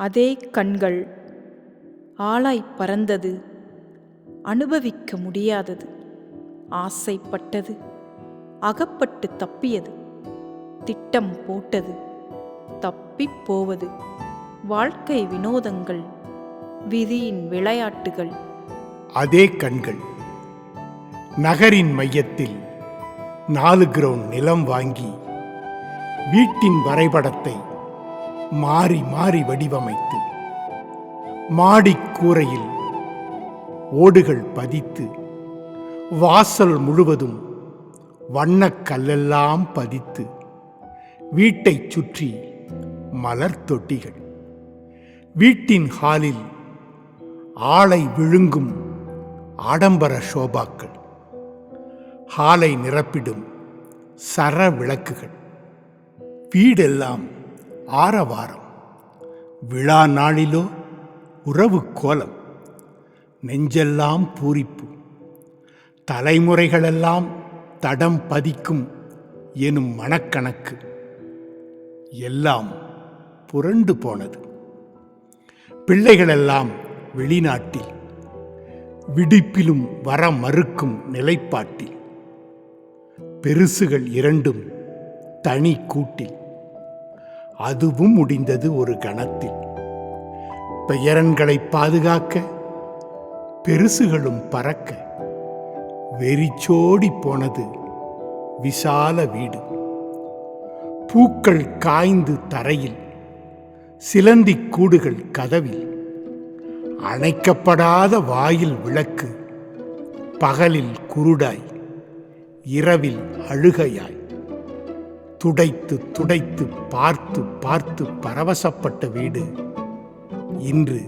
அதே கண்கள் ஆளாய் பறந்தது. அனுபவிக்க முடியாதது. ஆசைப்பட்டது. அகப்பட்டு தப்பியது. திட்டம் போட்டது. தப்பிப் போவது. வாழ்க்கை வினோதங்கள். விதியின் விளையாட்டுகள். அதே கண்கள். நகரின் மையத்தில் நாலு கிரவுண்ட் நிலம் வாங்கி வீட்டின் வரைபடத்தை மாறி மாறி வடிவமைத்து மாடிக்கூரையில் ஓடுகள் பதித்து வாசல் முழுவதும் வண்ணக் கல்லெல்லாம் பதித்து வீட்டைச் சுற்றி மலர் தொட்டிகள். வீட்டின் ஹாலில் ஆளை விழுங்கும் ஆடம்பர சோபாக்கள் ஹாலை நிரப்பிடும் சர விளக்குகள் வீடெல்லாம் ஆரவாரம். விழா நாளிலோ உறவு கோலம் நெஞ்செல்லாம் பூரிப்பு. தலைமுறைகளெல்லாம் தடம் பதிக்கும் எனும் மனக்கணக்கு. எல்லாம் புரண்டு போனது. பிள்ளைகளெல்லாம் வெளிநாட்டில். விடிப்பிலும் வர மறுக்கும் நிலைப்பாட்டில். பெருசுகள் இரண்டும் தனி கூட்டில். அதுவும் முடிந்தது ஒரு கணத்தில். பெயரன்களை பாதுகாக்க பெருசுகளும் பறக்க வெறிச்சோடி போனது விசால வீடு. பூக்கள் காய்ந்து தரையில் சிலந்தி கூடுகள் கதவில் அணைக்கப்படாத வாயில் விளக்கு பகலில் குருடாய் இரவில் அழுகையாய். துடைத்து துடைத்து பார்த்து பார்த்து பரவசப்பட்ட வீடு. இன்று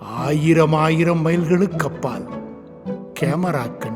ஆயிரம் ஆயிரம் மைல்களுக்கு அப்பால் கேமரா கண்